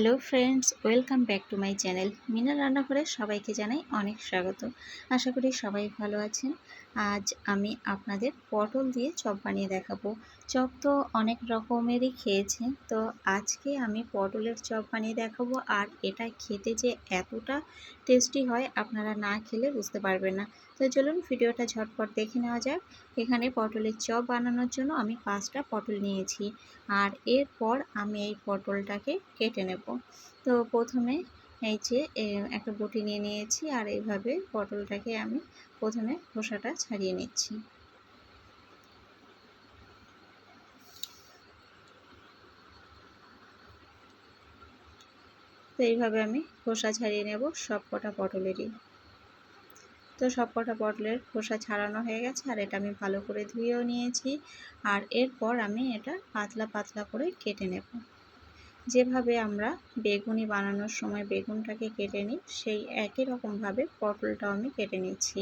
Hello friends, welcome back to my channel. Meena রান্নাঘরে সবাইকে জানাই অনেক স্বাগত। আশা করি সবাই ভালো আছেন। আজ আমি আপনাদের পটল দিয়ে চপ বানিয়ে দেখাবো। চপ তো অনেক রকমেরই খেয়েছে। তো আজকে আমি পটলের চপ বানিয়ে দেখাবো। আর এটা খেতে যে এতটা টেস্টি হয়, আপনারা না খেলে বুঝতে পারবেন না। তো চলুন ভিডিওটা ঝটপট দেখে নেওয়া যাক। এখানে পটলের চপ বানানোর জন্য আমি পাঁচটা পটল নিয়েছি। আর এরপর আমি এই পটলটাকে কেটে নেব। তো প্রথমে এই যে একটা বটি নিয়ে নিয়েছি। আর এইভাবে পটলটাকে আমি প্রথমে খোসাটা ছাড়িয়ে নিচ্ছি। তো এইভাবে আমি খোসা ছাড়িয়ে নেব সব কটা পটলেরই। তো সব কটা পটলের খোসা ছাড়ানো হয়ে গেছে, আর এটা আমি ভালো করে ধুয়েও নিয়েছি। আর এরপর আমি এটা পাতলা পাতলা করে কেটে নেব। যেভাবে আমরা বেগুনি বানানোর সময় বেগুনটাকে কেটে নিই, সেই একই রকমভাবে পটলটাও আমি কেটে নিচ্ছি।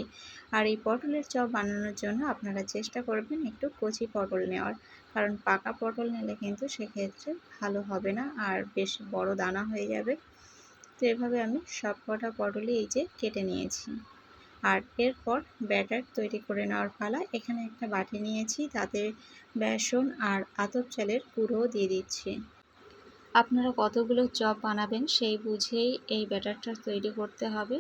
আর এই পটলের চপ বানানোর জন্য আপনারা চেষ্টা করবেন একটু কচি পটল নেওয়ার। কারণ পাকা পটল নিলে কিন্তু সেক্ষেত্রে ভালো হবে না আর বেশ বড় দানা হয়ে যাবে। তো এভাবে আমি সব কটা পটলই এই যে কেটে নিয়েছি। আর এরপর ব্যাটার তৈরি করে নেওয়ার পালা। এখানে একটা বাটি নিয়েছি, তাতে বেসন আর আতপ চালের গুঁড়োও দিয়ে দিচ্ছি। আপনারা কতগুলো চপ বানাবেন সেই বুঝেই এই ব্যাটারটা তৈরি করতে হবে।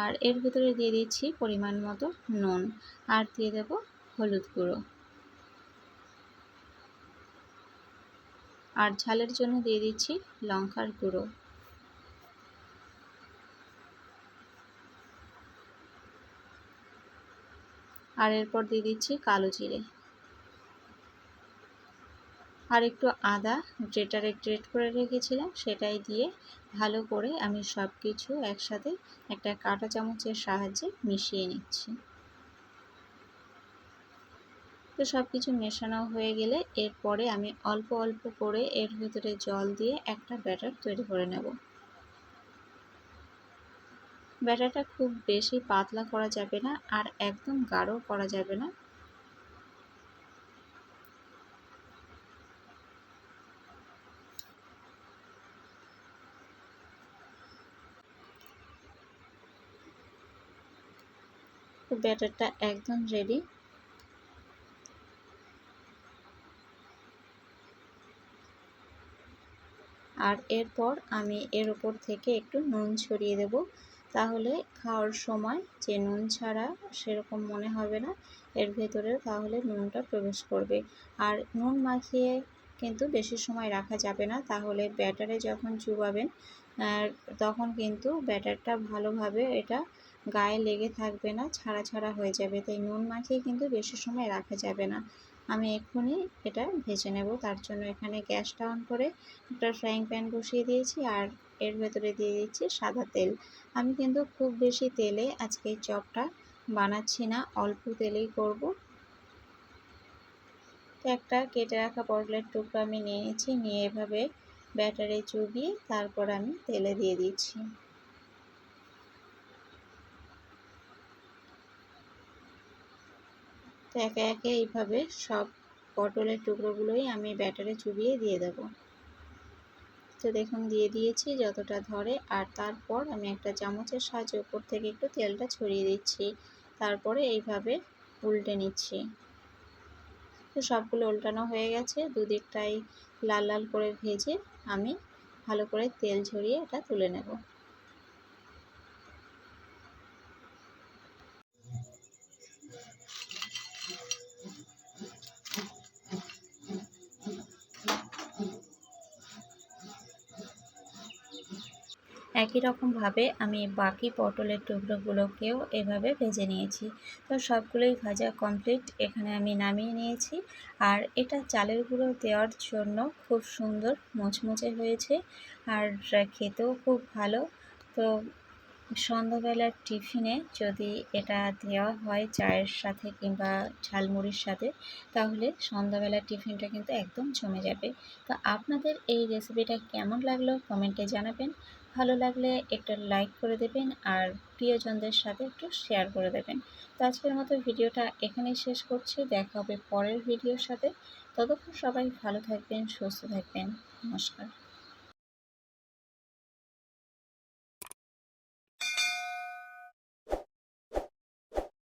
আর এর ভিতরে দিয়ে দিচ্ছি পরিমাণ মতো নুন। আর দিয়ে দেব হলুদ গুঁড়ো। আর ঝালের জন্য দিয়ে দিচ্ছি লঙ্কার গুঁড়ো। আর এরপর দিয়ে দিচ্ছি কালো জিরে। আর একটু আদা গ্রেটারে গ্রেট করে রেখেছিলাম, সেটাই দিয়ে ভালো করে আমি সব কিছু একসাথে একটা কাঁটা চামচের সাহায্যে মিশিয়ে নিচ্ছি। তো সব কিছু মেশানো হয়ে গেলে এরপরে আমি অল্প অল্প করে এর ভিতরে জল দিয়ে একটা ব্যাটার তৈরি করে নেব। ব্যাটারটা খুব বেশি পাতলা করা যাবে না আর একদম গাঢ় করা যাবে না। ব্যাটারটা একদম রেডি আর এরপর আমি এর ওপর থেকে একটু নুন ছড়িয়ে দেব। তাহলে খাওয়ার সময় যে নুন ছাড়া সেরকম মনে হবে না। এর ভেতরে তাহলে নুনটা প্রবেশ করবে। আর নুন মাখিয়ে কিন্তু বেশি সময় রাখা যাবে না। তাহলে ব্যাটারে যখন চুবাবেন তখন কিন্তু ব্যাটারটা ভালোভাবে এটা গায়ে লেগে থাকবে না ছাড়া ছাড়া হয়ে যাবে। তাই নুন মাখিয়ে কিন্তু বেশি সময় রাখা যাবে না। আমি এক্ষুনি এটা ভেজে নেব। তার জন্য এখানে গ্যাসটা অন করে একটা ফ্রাইং প্যান বসিয়ে দিয়েছি আর এর ভেতরে দিয়ে দিচ্ছি সাদা তেল। আমি কিন্তু খুব বেশি তেলে আজকে চপটা বানাচ্ছি না, অল্প তেলেই করব। একটা কেটে রাখা পটলের টুকরো আমি নিয়েছি নিয়ে এভাবে ব্যাটারে চুবিয়ে তারপর আমি তেলে দিয়ে দিচ্ছি। একে একে এইভাবে সব পটলের টুকরোগুলোই আমি ব্যাটারে চুবিয়ে দিয়ে দেব। তো দেখুন, দিয়ে দিয়েছি যতটা ধরে আর তারপর আমি একটা চামচের সাহায্যে উপর থেকে একটু তেলটা ছড়িয়ে দিচ্ছি। তারপরে এইভাবে উল্টে নিচ্ছি। তো সবগুলো উল্টানো হয়ে গেছে। দুদিকটাই লাল লাল করে ভেজে আমি ভালো করে তেল ঝরিয়ে এটা তুলে নেব। একই রকমভাবে আমি বাকি পটলের টুকরোগুলোকেও এভাবে ভেজে নিয়েছি। তো সবগুলোই ভাজা কমপ্লিট এখানে আমি নামিয়ে নিয়েছি। আর এটা চালের গুঁড়ো দেওয়ার জন্য খুব সুন্দর মুচমুচে হয়েছে আর খেতেও খুব ভালো। তো সন্ধ্যাবেলার টিফিনে যদি এটা দেওয়া হয় চায়ের সাথে কিংবা ঝালমুড়ির সাথে, তাহলে সন্ধ্যাবেলার টিফিনটা কিন্তু একদম জমে যাবে। তো আপনাদের এই রেসিপিটা কেমন লাগল কমেন্টে জানাবেন। ভালো লাগলে একটা লাইক করে দেবেন আর প্রিয়জনদের সাথে একটু শেয়ার করে দেবেন। তো আজকের মতো ভিডিওটা এখানেই শেষ করছি। দেখা হবে পরের ভিডিওর সাথে। ততক্ষণ সবাই ভালো থাকবেন, সুস্থ থাকবেন। নমস্কার।